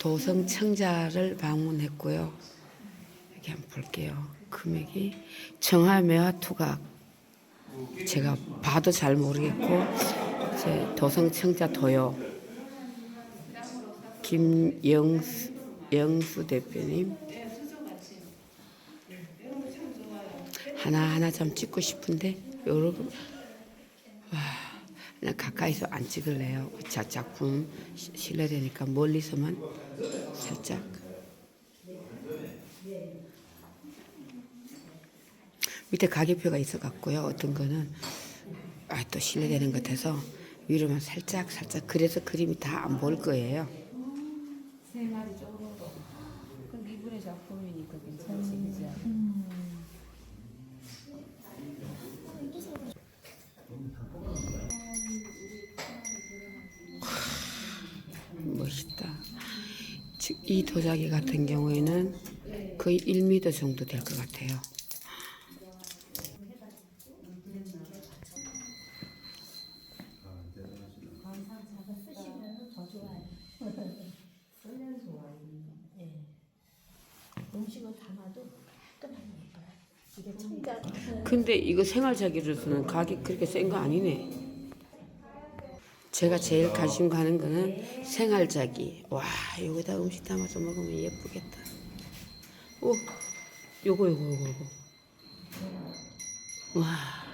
도성청자를 방문했고요. 여기 한번 볼게요. 금액이 청하매화 투각 제가 봐도 잘 모르겠고 제 도성청자 도요 김영수 영수 대표님 하나 하나 좀 찍고 싶은데 여러분 와 가까이서 안 찍을래요. 자 작품 시- 실례되니까 멀리서만 살짝 밑에 가격표가 있어 갖고요. 어떤 거는 아 또 실례되는 것 같아서 위로만 살짝 살짝 그래서 그림이 다 안 보일 거예요. 세 마리 쪼로. 그럼 이분의 작품이니까 괜찮지, 그지? 멋있다. 즉, 이 도자기 같은 경우에는 거의 1m 정도 될 것 같아요. 이게 청자 근데 이거 생활자기로서는 가격 그렇게 센 거 아니네. 제가 제일 관심 가는 거는 생활자기. 와, 여기다 음식 담아서 먹으면 예쁘겠다. 오, 요거 요거 요거 요거. 와,